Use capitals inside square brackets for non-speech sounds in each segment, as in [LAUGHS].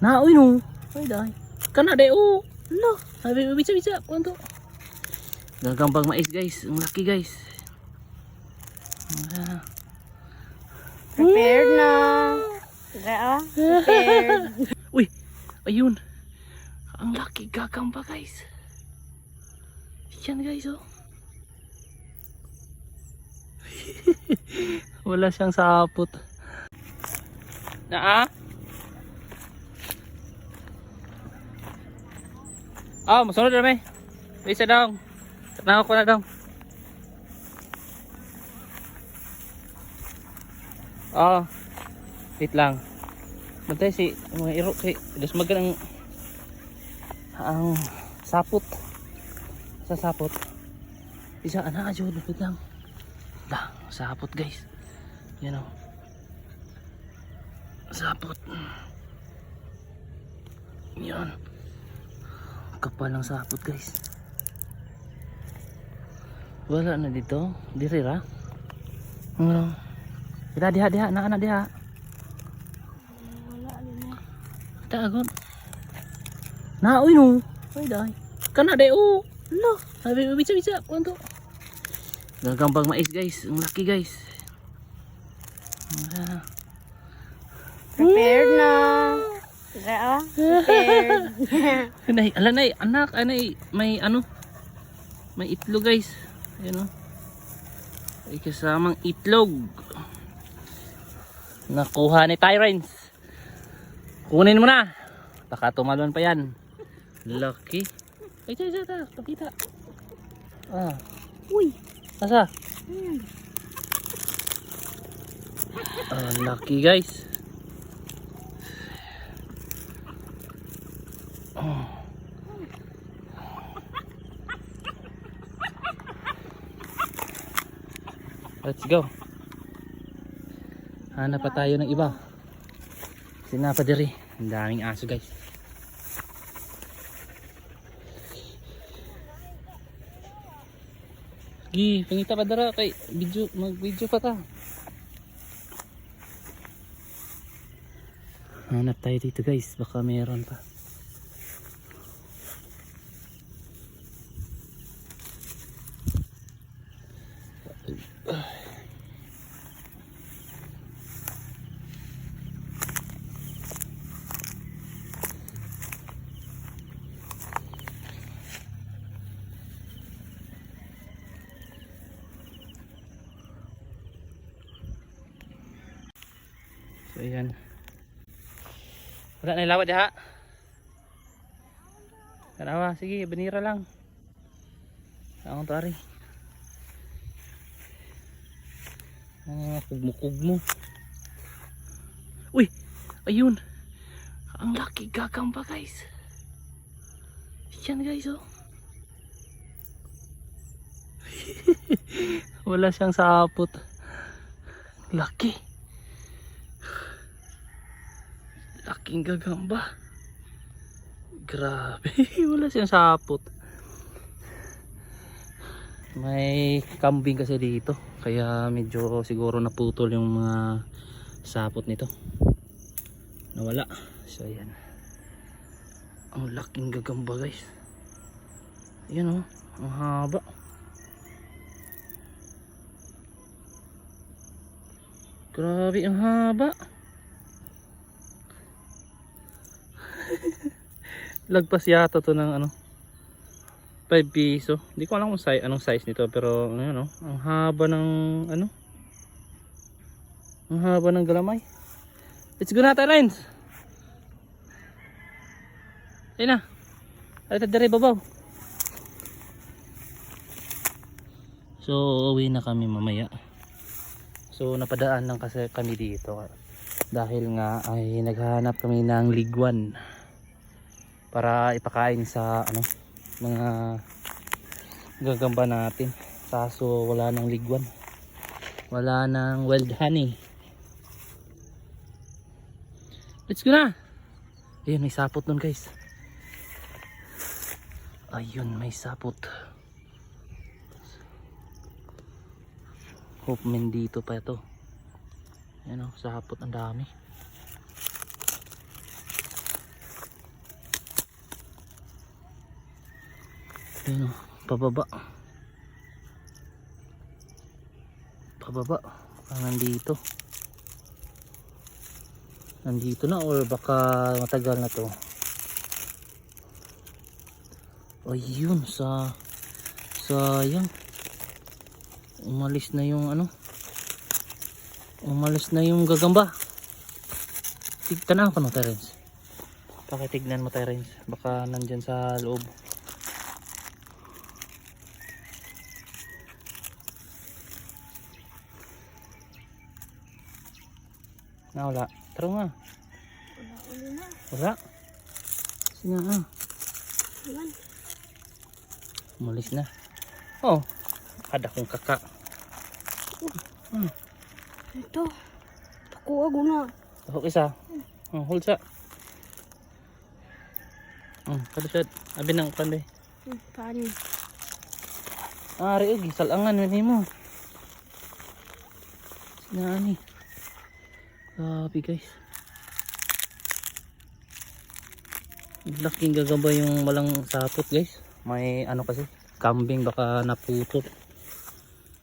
Na, uy no. Ay, dahil. Kana, de, oh. Ala. Sabi, bisa, bisa. Kuwanto. Gagambang mais, guys. Ang laki, guys. Ah. Prepared na. Gaa, prepared. Uy, ayun. Ang laki gagamba, guys. Yan, guys, oh. [LAUGHS] Wala siyang sapot. Na, ah? Ah, masunod na may. Isa daw. Tanaw ko na daw. Ah. Wait lang. Mantay si mga iro si dos magan ang ang sapot. Sa sapot. Isa ana ajo lupit lang. Lah, sapot guys. Yan oh. Sapot. Yan. Kapal ng sapot guys. Wala na dito. Diri ra. Ano? Diha diha diha na ana diha. Wala, lima. Tagon. Na uy no. Ay dai. Kana de oh. Ala, sabi bisa bisa kuanto. Gagambang mais guys, ang laki guys. Ah. Prepared na. Gaa, prepared. Nay, ala nay, anak, anay, may ano? May itlog guys. Ayun oh. May kasamang itlog. Nakuha ni Tyrants. Kunin mo na. Baka tumalon pa yan. Lucky. Ay, tiyan, tiyan, tiyan. Pakita. Ah. Uy. Asa? Hmm. Ah, lucky guys. Let's go. Hanap pa tayo ng iba. Sinapa diri. Ang daming aso guys. Gi, pangita pa dara kay video mag-video pa ta. Hanap tayo dito guys, baka meron pa. So ayan. Wala na lawat diha. Kanawa, sige, banira lang. Ang tari. Ah, kugmo-kugmo. Uy, ayun. Ang laki gagamba guys. Yan guys oh. [LAUGHS] Wala siyang sapot. Laki. Laking gagamba. Grabe, [LAUGHS] wala siyang sapot. May kambing kasi dito, kaya medyo siguro naputol yung mga sapot nito. Nawala. So ayan. Ang laking gagamba guys. Ayan oh, ang haba. Grabe ang haba. [LAUGHS] lagpas yata to ng ano 5 piso. Hindi ko alam kung size, anong size nito pero ano no ang haba ng ano? Ang haba ng galamay. Let's go na lines! Ayun na. Ay tadari babaw. So uwi na kami mamaya. So napadaan lang kasi kami dito. Dahil nga ay naghahanap kami ng ligwan para ipakain sa ano mga gagamba natin. Kaso wala nang ligwan. Wala nang wild honey. Let's go na! Ayun may sapot nun guys. Ayun may sapot. Hope men dito pa ito Ayan o, sapot. Ang dami. Ayun o, pababa. Pababa. Ah, nandito. Nandito na or baka matagal na to. Ayun, sa sayang. Umalis na yung ano. Umalis na yung gagamba. Tignan ko no, Terence. Pakitignan mo, Terence. Baka nandyan sa loob. Na wala. Tara nga. Wala ulo na. Wala. Sina ah. Ayan. Umalis na. Oh. Ada kong kaka. Ito. Pakuha ko na. Ako isa. Oh, hold sa. Oh, kadasad. Abi nang panday. Hmm, paano? Ah, ari og salangan ni mo. Sinani. Grabe guys. Laking gagamba yung walang sapot guys. May ano kasi, kambing baka naputol.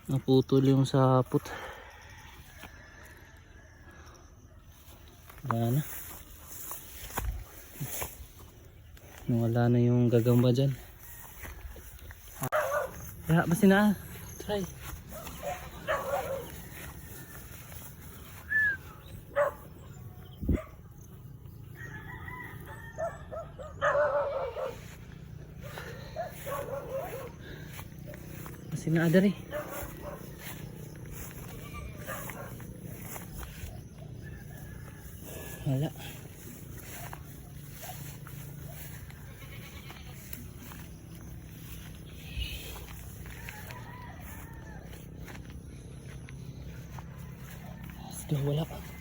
Naputol yung sapot. Wala na. Nawala na yung gagamba dyan. Ya, basta na. Try. Basta na adari. Wala. Duh, wala.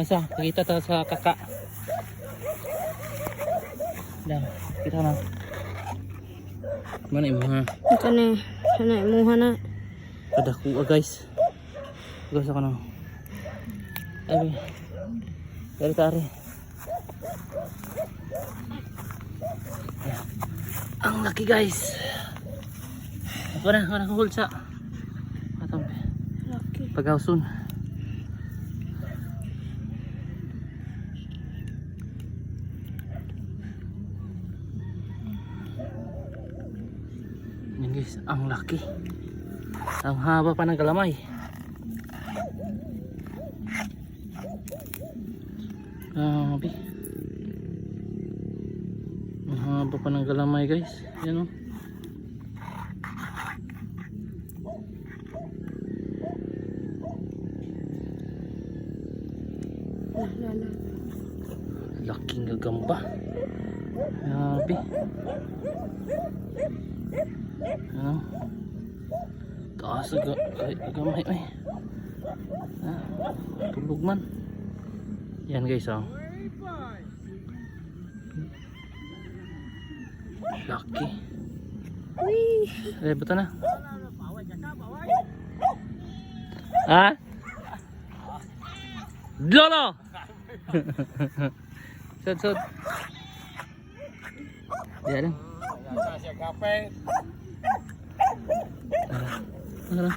Masa, kita ta sa kaka. Dah, kita na. Mana yung mga Ito na. Sana imuha na. Kada kuha guys. Guys ako na. Ay. Dari tari. Ang laki guys. Ako na, ako na hold sa. Atong Laki. pagawson. Yan guys, ang laki. Ang haba pa ng galamay. Grabe. Ang haba pa ng galamay guys. Yan o. Lala. Laking gagamba. Grabe. Ano? Taas aga ay agamay ay. Ah, tulog man. Yan guys oh. Uy. Eh, betul na. Ha? Lolo! [LAUGHS] sud, sud. Ya lang. Ano na?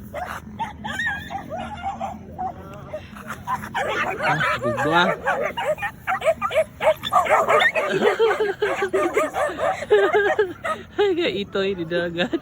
Ah, bugbo ah. [LAUGHS] Kaya ito, hindi dagat.